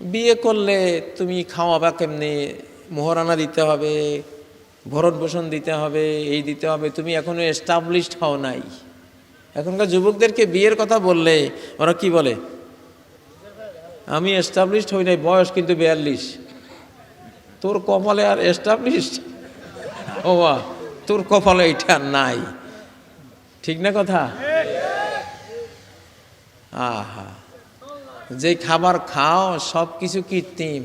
বিয়ে করলে তুমি খাওয়াবা কেমনি? মোহরানা দিতে হবে ভরণ পোষণ দিতে হবে, এই দিতে হবে। তুমি এখনও এস্টাবলিশড হও নাই। এখনকার যুবকদেরকে বিয়ের কথা বললে ওরা কি বলে? আমি এস্টাবলিশড হই নাই, বয়স কিন্তু বিয়াল্লিশ। তোর কপালে আর এস্টাবলিশড ও তোর কপালে এটা নাই। ঠিক না কথা? আহা। যে খাবার খাও সব কিছু কৃত্রিম।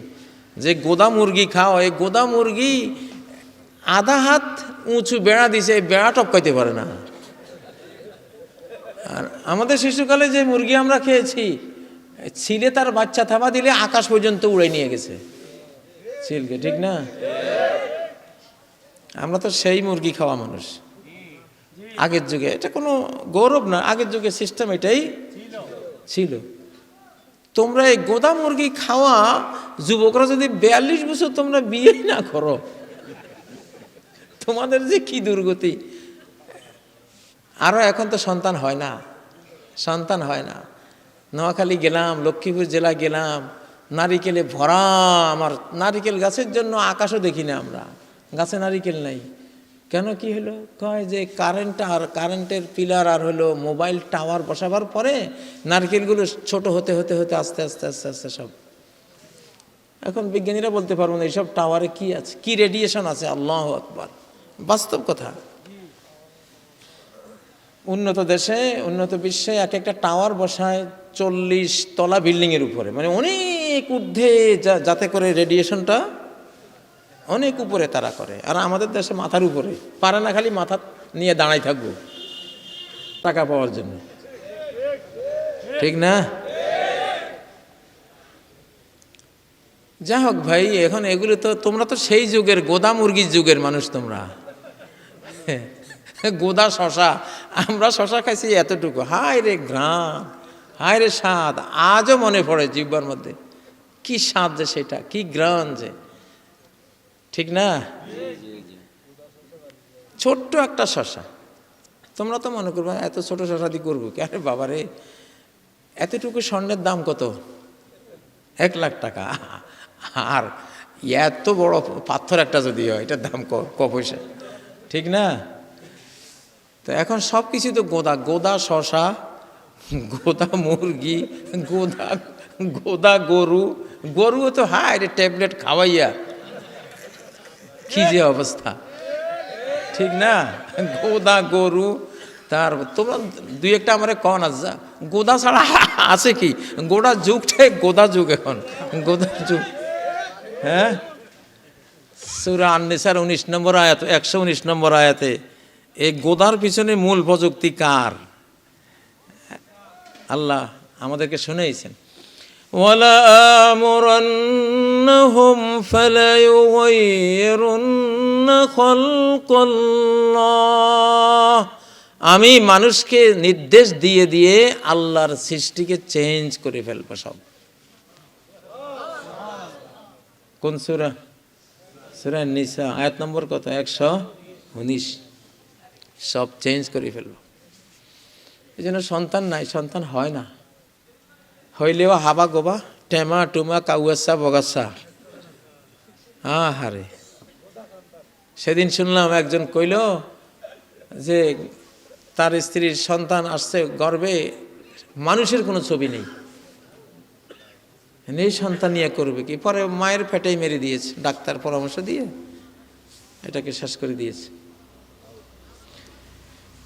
যে গোদা মুরগি খাও, এই গোদা মুরগি আধা হাত উঁচু বেড়া দিছে, এই বেড়া টপকাইতে পারে না। আর আমাদের শিশুকালে যে মুরগি আমরা খেয়েছি, ছিলে তার বাচ্চা থাবা দিলে আকাশ পর্যন্ত উড়ে নিয়ে গেছে। চিলকে ঠিক না? আমরা তো সেই মুরগি খাওয়া মানুষ। আগের যুগে, এটা কোনো গৌরব না, আগের যুগে সিস্টেম এটাই ছিল। তোমরা এই গোদা মুরগি খাওয়া যুবকরা যদি বিয়াল্লিশ বছর তোমরা বিয়ে না করো, তোমাদের যে কি দুর্গতি? আরও এখন তো সন্তান হয় না, সন্তান হয় না। নোয়াখালী গেলাম, লক্ষ্মীপুর জেলা গেলাম, নারিকেলে ভরা আমার, নারিকেল গাছের জন্য আকাশও দেখি না আমরা। গাছে নারিকেল নাই। কেন কি হলো? কয় যে কারেন্ট আর কারেন্টের পিলার আর হলো মোবাইল টাওয়ার বসাবার পরে নারকেলগুলো ছোট হতে হতে হতে, আস্তে আস্তে আস্তে আস্তে সব। এখন বিজ্ঞানীরা বলতে পারব না এইসব টাওয়ারে কি আছে, কি রেডিয়েশন আছে? আল্লাহ আকবার। বাস্তব কথা। উন্নত দেশে, উন্নত বিশ্বে এক একটা টাওয়ার বসায় চল্লিশ তলা বিল্ডিংয়ের উপরে। মানে অনেক ঊর্ধ্বে যা- যাতে করে রেডিয়েশনটা অনেক উপরে তারা করে। আর আমাদের দেশে মাথার উপরে। পারে না খালি মাথা নিয়ে দাঁড়াই থাকব। টাকা পাওয়ার জন্য। ঠিক না? যা হোক ভাই, এখন এগুলো তো তোমরা তো সেই যুগের গোদা মুরগির যুগের মানুষ তোমরা। গোদা শশা। আমরা শশা খাইছি এতটুকু। হায় রে ঘ্রাণ। হায় রে স্বাদ। আজও মনে পড়ে জিব্বার মধ্যে। কি স্বাদ যে সেটা, কি গ্রান যে। ঠিক না? ছোট্ট একটা শশা। তোমরা তো মনে করবে, এত ছোট শশা দিয়ে করব কি? আরে বাবারে, এতটুকু স্বর্ণের দাম কত? এক লাখ টাকা। আর এত বড় পাথর একটা যদি হয়, এটার দাম ক পয়সা? ঠিক না? তো এখন সব কিছু তো গোদা গোদা শশা, গোদা মুরগি, গোদা গোদা গরু। গরুও তো হায় রে, ট্যাবলেট খাওয়াইয়া কি যে অবস্থা? ঠিক না? গোদা গরু, তার তোমরা দুই একটা আমার কন আছে গোদা ছাড়া আছে কি? গোদা যুগটাই গোদা যুগ এখন। গোদা যুগ। হ্যাঁ? সুরা আন্নেসার উনিশ নম্বর আয়াত, একশো উনিশ নম্বর আয়াতে, এই গোদার পিছনে মূল প্রযুক্তি কার? আল্লাহ আমাদেরকে শুনেইছেন। ওয়ালা আমরান্নাহুম ফালায়ুগাইয়িরুন্না খালকাল্লাহ আমি মানুষকে নির্দেশ দিয়ে দিয়ে আল্লাহর সৃষ্টিকে চেঞ্জ করে ফেলব সব। কোন সুরা? সুরা নিসা, আয়াত নম্বর কত? একশো উনিশ। সব চেঞ্জ করে ফেলব। এই জন্য সন্তান নাই, সন্তান হয় না। হইলেও হাবা গোবা, টেমা টুমা কাউয়াসা বগাসা। হ্যাঁ হারে সেদিন শুনলাম একজন কইল যে তার স্ত্রীর সন্তান আসছে গর্বে, মানুষের কোনো ছবি নেই। নেই সন্তান নিয়ে করবে কি? পরে মায়ের পেটেই মেরে দিয়েছে, ডাক্তার পরামর্শ দিয়ে এটাকে শেষ করে দিয়েছে।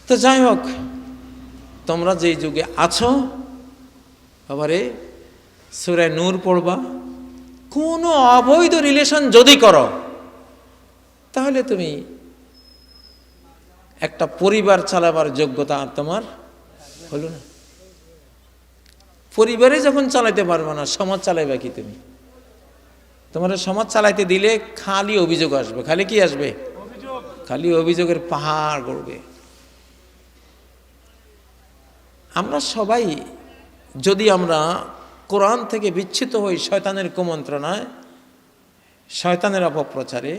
তো যাই হোক, তোমরা যেই যুগে আছো বাবারে সুরায় নূর পড়বা কোনো অবৈধ রিলেশন যদি করো তাহলে তুমি একটা পরিবার চালাবার যোগ্যতা আর তোমার হলো না। পরিবারে যখন চালাইতে পারবে না সমাজ চালাইবে কি তুমি? তোমার সমাজ চালাইতে দিলে খালি অভিযোগ আসবে। খালি কি আসবে? খালি অভিযোগের পাহাড় গড়বে। আমরা সবাই যদি আমরা কোরআন থেকে বিচ্ছিত হই শয়তানের কুমন্ত্রণায়, শয়তানের অপপ্রচারে,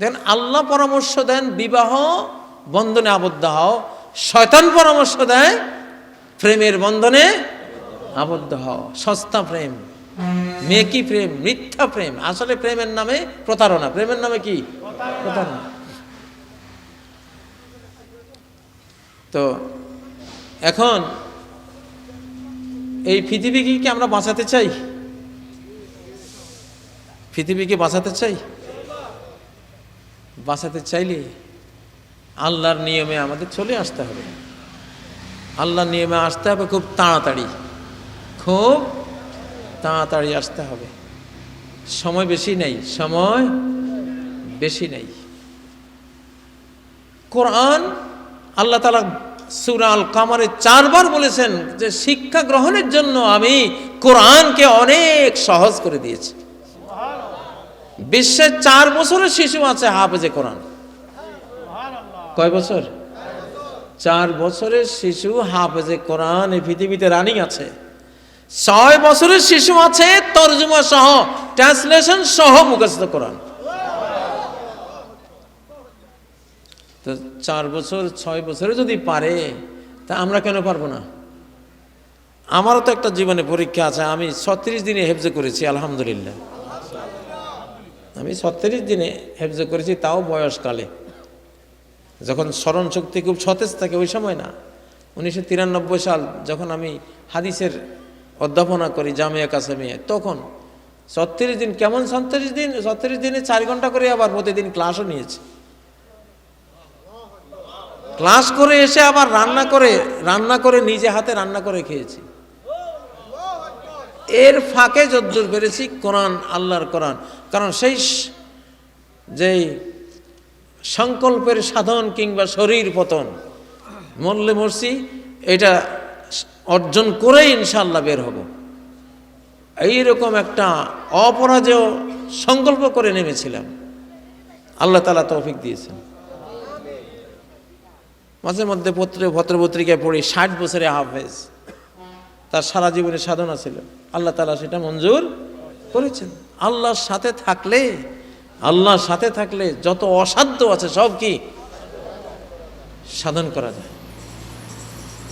দেন আল্লাহ পরামর্শ দেন বিবাহ বন্ধনে আবদ্ধ হও, শয়তান পরামর্শ দেয় প্রেমের বন্ধনে আবদ্ধ হও। সস্তা প্রেম মেকি প্রেম, মিথ্যা প্রেম, আসলে প্রেমের নামে প্রতারণা। প্রেমের নামে কি? প্রতারণা। তো এখন এই পৃথিবীকে কি আমরা বাঁচাতে চাই? পৃথিবীকে বাঁচাতে চাই? বাঁচাতে চাইলে আল্লাহর নিয়মে আমাদের চলে আসতে হবে। আল্লাহর নিয়মে আসতে হবে খুব তাড়াতাড়ি। খুব তাড়াতাড়ি আসতে হবে। সময় বেশি নেই, সময় বেশি নেই। কোরআন আল্লাহ তালা সুরা আল কামারে চারবার বলেছেন যে শিক্ষা গ্রহণের জন্য আমি কোরআনকে অনেক সহজ করে দিয়েছি। বিশ্বের চার বছরের শিশু আছে হাফেজে কোরআন। কয় বছর? চার বছরের শিশু হাফেজে কোরআন এই পৃথিবীতে রানিং আছে। ছয় বছরের শিশু আছে তর্জমা সহ, ট্রান্সলেশন সহ মুখস্থ কোরআন। তো চার বছর, ছয় বছরে যদি পারে, তা আমরা কেন পারব না? আমারও তো একটা জীবনে পরীক্ষা আছে, আমি ছত্রিশ দিনে হেফজে করেছি, আলহামদুলিল্লাহ। আমি ছত্রিশ দিনে হেফজে করেছি, তাও বয়সকালে। যখন স্মরণ শক্তি খুব সতেজ থাকে, ওই সময় না। উনিশশো তিরানব্বই সাল যখন আমি হাদিসের অধ্যাপনা করি, জামিয়া কাসামিয়া, তখন ছত্রিশ দিন, কেমন ছত্রিশ দিন, ছত্রিশ দিনে চার ঘণ্টা করে আবার প্রতিদিন ক্লাসও নিয়েছি। ক্লাস করে এসে আবার রান্না করে রান্না করে নিজে হাতে রান্না করে খেয়েছি। এর ফাঁকে যদ্দূর পেরেছি কোরআন, আল্লাহর কোরআন। কারণ সেই যেই সংকল্পের সাধন কিংবা শরীর পতন মল্লে মরছি, এটা অর্জন করেই ইনশাল্লাহ বের হব। এইরকম একটা অপরাজেয় সংকল্প করে নেমেছিলাম। আল্লাহ তালা তৌফিক দিয়েছেন। মাঝে মধ্যে পত্র, পত্রপত্রিকায় পড়ি, ষাট বছরে হাফেজ। তার সারা জীবনে সাধনা ছিল। আল্লাহ তালা সেটা মঞ্জুর করেছেন। আল্লাহর সাথে থাকলে, আল্লাহর সাথে থাকলে যত অসাধ্য আছে সব কি? সাধন করা যায়।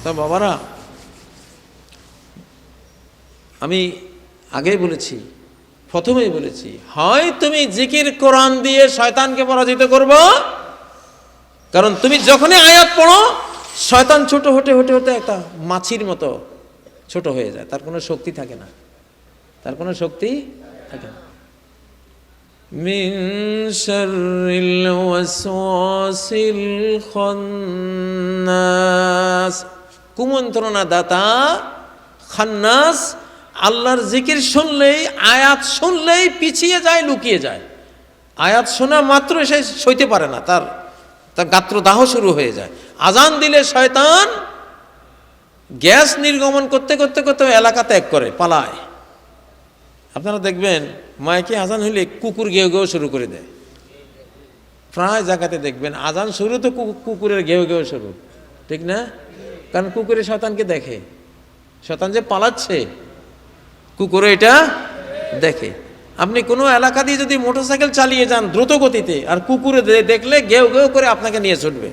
তা বাবারা, আমি আগেই বলেছি, প্রথমেই বলেছি, হয় তুমি জিকির কোরআন দিয়ে শয়তানকে পরাজিত করব কারণ তুমি যখনই আয়াত পড়ো, শয়তান ছোট হতে হতে হতে একটা মাছির মতো ছোট হয়ে যায়। তার কোনো শক্তি থাকে না। তার কোনো শক্তি থাকে না। শাররিল ওয়াসওয়াসিল খান্নাস। কুমন্ত্রণা দাতা খান্নাস, আল্লাহর জিকির শুনলেই, আয়াত শুনলেই পিছিয়ে যায়, লুকিয়ে যায়। আয়াত শোনা মাত্র সে সইতে পারে না তার। তার গাত্রদাহ শুরু হয়ে যায়। আজান দিলে শয়তান গ্যাস নির্গমন করতে করতে করতে এলাকা ত্যাগ করে, পালায়। আপনারা দেখবেন, মাইকে আজান হইলে কুকুর গেউ গেউ শুরু করে দেয়। প্রায় জায়গাতে দেখবেন, আজান শুরু তো কুকুরের ঘেউ ঘেউ শুরু। ঠিক না? কারণ কুকুরে শয়তানকে দেখে। শয়তান যে পালাচ্ছে, কুকুরে এটা দেখে। আপনি কোনো এলাকা দিয়ে যদি মোটরসাইকেল চালিয়ে যান দ্রুত গতিতে, আর কুকুরে দেখলে গেউ গেউ করে আপনাকে নিয়ে ছুটবে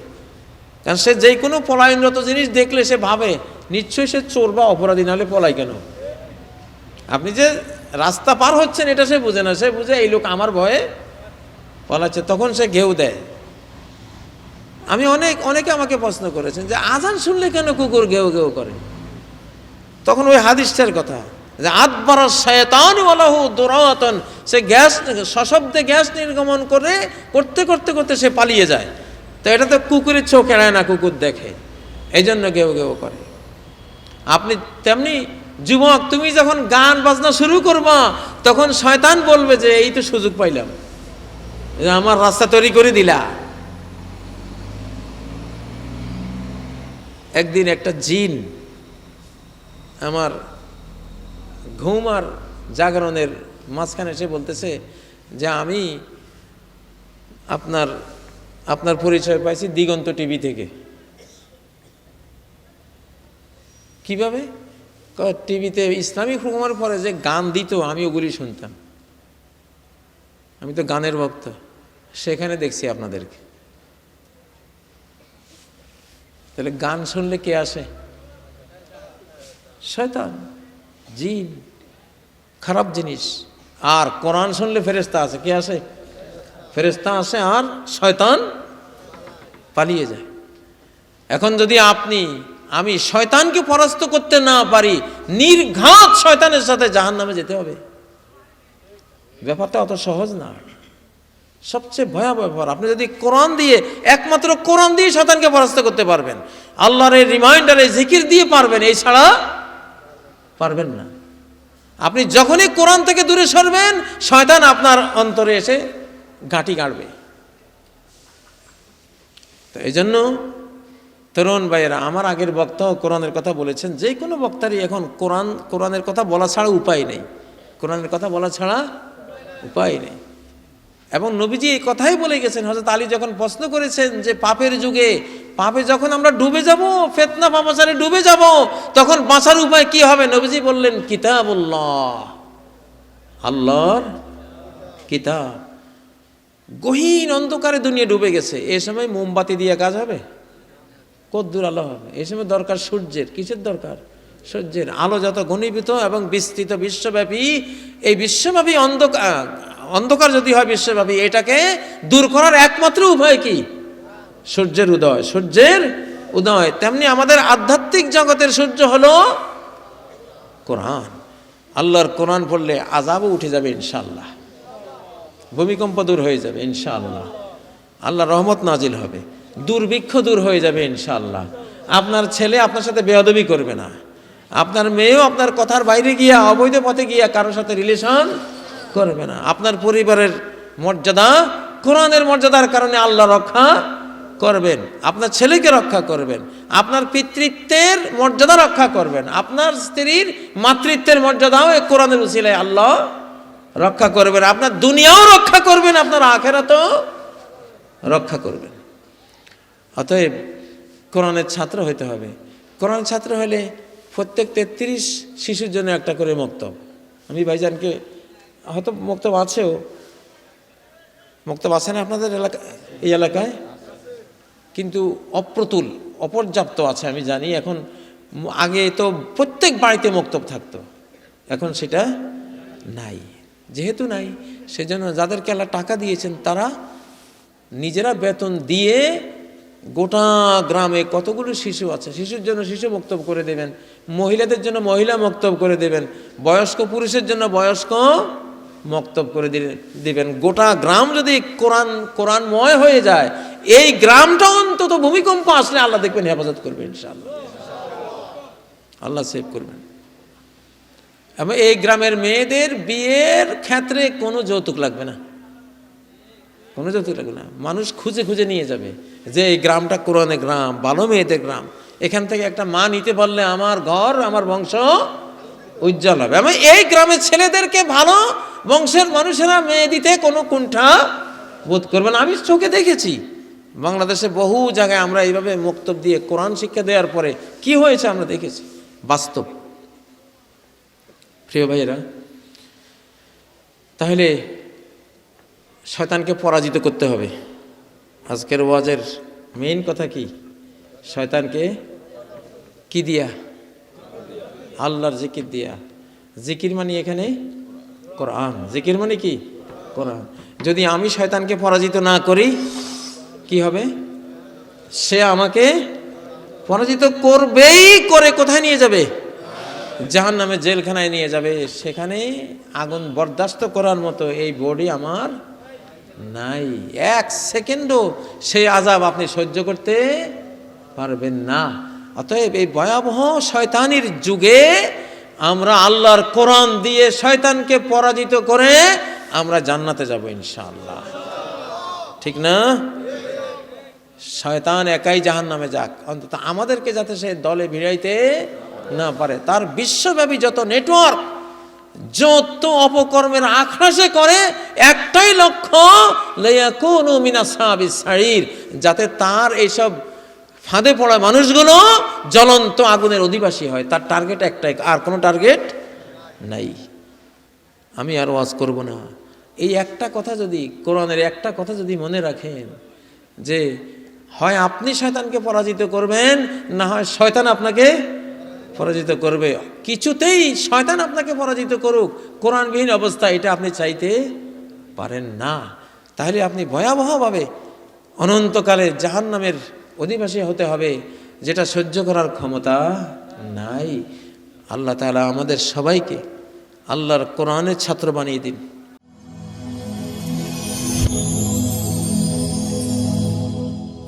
কারণ সে যে কোনো পলায়নরত জিনিস দেখলে সে ভাবে, নিশ্চয়ই সে চোর বা অপরাধী, নাহলে পলাই কেন? আপনি যে রাস্তা পার হচ্ছেন, এটা সে বুঝে না। সে বুঝে, এই লোক আমার ভয়ে পলাচ্ছে। তখন সে ঘেউ দেয়। আমি অনেক, অনেকে আমাকে প্রশ্ন করেছেন যে, আজান শুনলে কেন কুকুর ঘেউ ঘেউ করে? তখন ওই হাদিসটার কথা। যে আতবার শয়তান ওয়ালাহু দুরাতন, সে গ্যাস, সশব্দে গ্যাস নির্গমন করে, করতে করতে করতে সে পালিয়ে যায়। তো এটা তো কুকুরের চোখ এড়ায় না, কুকুর দেখে। এই জন্য গেউ গেউ করে। আপনি তেমনি যুবক, তুমি যখন গান বাজনা শুরু করবা, তখন শয়তান বলবে যে, এই তো সুযোগ পাইলাম। আমার রাস্তা তৈরি করে দিলা। একদিন একটা জিন আমার ঘুম আর জাগরণের মাঝখানে এসে বলতেছে যে আমি আপনার আপনার পরিচয় পাইছি দিগন্ত টিভি থেকে। কীভাবে? টিভিতে ইসলামিক প্রোগ্রামের পরে যে গান দিত, আমি ওগুলি শুনতাম। আমি তো গানের ভক্ত, সেখানে দেখছি আপনাদেরকে। তাহলে গান শুনলে কে আসে? শয়তান, জিন। খারাপ জিনিস। আর কোরআন শুনলে ফেরেস্তা আছে, কে আছে? ফেরেস্তা আছে আর শয়তান পালিয়ে যায়। এখন যদি আপনি, আমি শয়তানকে পরাস্ত করতে না পারি, নির্ঘাত শয়তানের সাথে জাহান নামে যেতে হবে। ব্যাপারটা অত সহজ না। সবচেয়ে ভয়াবহ ব্যাপার, আপনি যদি কোরআন দিয়ে, একমাত্র কোরআন দিয়ে শয়তানকে পরাস্ত করতে পারবেন, আল্লাহর এই রিমাইন্ডারে জিকির দিয়ে পারবেন এই ছাড়া পারবেন না। আপনি যখনই কোরআন থেকে দূরে সরবেন, শয়তান আপনার অন্তরে এসে গাঁটি গাড়বে তো এই জন্য তরুণ ভাইয়েরা, আমার আগের বক্তাও কোরআনের কথা বলেছেন, যে কোনো বক্তারই এখন কোরআন, কোরআনের কথা বলা ছাড়া উপায় নেই। কোরআনের কথা বলা ছাড়া উপায় নেই। এবং নবীজি এই কথাই বলে গেছেন হজরত আলী যখন প্রশ্ন করেছেন যে পাপের যুগে পাপে যখন আমরা ডুবে যাব, ফেতনা পাপাচারে ডুবে যাব, তখন বাঁচার উপায় কি হবে? নবীজি বললেন, কিতাবুল্লাহ। আল্লাহর কিতাব। গহীন অন্ধকারে দুনিয়া ডুবে গেছে। এ সময় মোমবাতি দিয়ে কাজ হবে? কদ্দুর আলো হবে। এ সময় দরকার সূর্যের। কিসের দরকার? সূর্যের। আলো যত ঘনীভূত এবং বিস্তৃত বিশ্বব্যাপী, এই বিশ্বব্যাপী অন্ধকার অন্ধকার যদি হয় বিশ্বব্যাপী, এটাকে দূর করার একমাত্র উপায় কি? সূর্যের উদয় সূর্যের উদয়। তেমনি আমাদের আধ্যাত্মিক জগতের সূর্য হলো কোরআন। আল্লাহর কোরআন পড়লে আজাবও উঠে যাবে ইনশাল্লাহ ভূমিকম্প দূর হয়ে যাবে ইনশাআল্লাহ। আল্লাহ রহমত নাজিল হবে। দুর্ভিক্ষ দূর হয়ে যাবে ইনশাআল্লাহ। আপনার ছেলে আপনার সাথে বেয়াদবি করবে না। আপনার মেয়েও আপনার কথার বাইরে গিয়া, অবৈধ পথে গিয়া কারোর সাথে রিলেশন করবে না। আপনার পরিবারের মর্যাদা, কোরআনের মর্যাদার কারণে আল্লাহ রক্ষা করবেন, আপনার ছেলেকে রক্ষা করবেন, আপনার পিতৃত্বের মর্যাদা রক্ষা করবেন, আপনার স্ত্রীর মাতৃত্বের মর্যাদাও এই কোরআনের উসিলায় আল্লাহ রক্ষা করবেন, আপনার দুনিয়াও রক্ষা করবেন, আপনার আখেরাতও রক্ষা করবেন। অতএব কোরআনের ছাত্র হতে হবে। কোরআন ছাত্র হলে প্রত্যেক তেত্রিশ শিশুর জন্য একটা করে মক্তব। আমি ভাইজানকে হয়তো মক্তব আছেও, মক্তব আছে না আপনাদের এলাকা, এই এলাকায়? কিন্তু অপ্রতুল, অপর্যাপ্ত আছে আমি জানি। এখন আগে তো প্রত্যেক বাড়িতে মক্তব থাকতো। এখন সেটা নাই, যেহেতু নাই, সেজন্য যাদেরকে আল্লাহ টাকা দিয়েছেন তারা নিজেরা বেতন দিয়ে গোটা গ্রামে কতগুলো শিশু আছে, শিশুর জন্য শিশু মক্তব করে দেবেন, মহিলাদের জন্য মহিলা মক্তব করে দেবেন, বয়স্ক পুরুষের জন্য বয়স্ক মক্তব করে দিলে- দিবেন। গোটা গ্রাম যদি কোরআন কোরআনময় হয়ে যায় এই গ্রামটা অন্তত ভূমিকম্প আসলে আল্লাহ দেখবেন হেফাজত করবে ইনশাআল্লাহ। আল্লাহ সেভ করবেন। এবং এই গ্রামের মেয়েদের বিয়ের ক্ষেত্রে কোনো যৌতুক লাগবে না। কোনো যৌতুক লাগবে না। মানুষ খুঁজে খুঁজে নিয়ে যাবে যে এই গ্রামটা কোরআনে গ্রাম, ভালো মেয়েদের গ্রাম। এখান থেকে একটা মা নিতে পারলে আমার ঘর, আমার বংশ উজ্জ্বল হবে। আমি এই গ্রামের ছেলেদেরকে ভালো বংশের মানুষেরা মেয়ে দিতে কোনো কুণ্ঠা বোধ করবে না। আমি চোখে দেখেছি। বাংলাদেশে বহু জায়গায় আমরা এইভাবে মুক্তব দিয়ে কোরআন শিক্ষা দেওয়ার পরে কি হয়েছে আমরা দেখেছি? বাস্তব। প্রিয় ভাইয়েরা, তাহলে শয়তানকে পরাজিত করতে হবে। আজকের ওয়াজের মেইন কথা কি? শয়তানকে কি দিয়া? আল্লাহর জিকির দিয়া। জিকির মানে এখানে কোরআন। জিকির মানে কি? কোরআন। যদি আমি শয়তানকে পরাজিত না করি কি হবে? সে আমাকে পরাজিত করবেই করে কোথায় নিয়ে যাবে? জাহান নামে জেলখানায় নিয়ে যাবে। সেখানে আগুন বরদাস্ত করার মতো এই বডি আমার নাই। এক সেকেন্ডও সেই আজাব আপনি সহ্য করতে পারবেন না। অতএব এই ভয়াবহ শয়তানির যুগে আমরা আল্লাহর কোরআন দিয়ে শয়তানকে পরাজিত করে আমরা জান্নাতে যাব ইনশাআল্লাহ। ঠিক না? শয়তান একাই জাহান নামে যাক। অন্তত আমাদেরকে যাতে সে দলে ভিড়াইতে না পারে। তার বিশ্বব্যাপী যত নেটওয়ার্ক যত অপকর্মের আখড়াসে করে, একটাই লক্ষ্য মিনা সাহাবি শাড়ির যাতে তার এইসব ফাঁদে পড়া মানুষগুলো জ্বলন্ত আগুনের অধিবাসী হয়। তার টার্গেট একটাই, আর কোনো টার্গেট নাই। আমি আর ওয়াজ করব না। এই একটা কথা যদি, কোরআনের একটা কথা যদি মনে রাখেন, যে হয় আপনি শয়তানকে পরাজিত করবেন, না হয় শয়তান আপনাকে পরাজিত করবে। কিছুতেই শয়তান আপনাকে পরাজিত করুক। কোরআনবিহীন অবস্থা, এটা আপনি চাইতে পারেন না। তাহলে আপনি ভয়াবহভাবে অনন্তকালে জাহান্নামের অধিবাসী হতে হবে, যেটা সহ্য করার ক্ষমতা নাই। আল্লাহ তাআলা আমাদের সবাইকে আল্লাহর কোরআনের ছাত্র বানিয়ে দিন।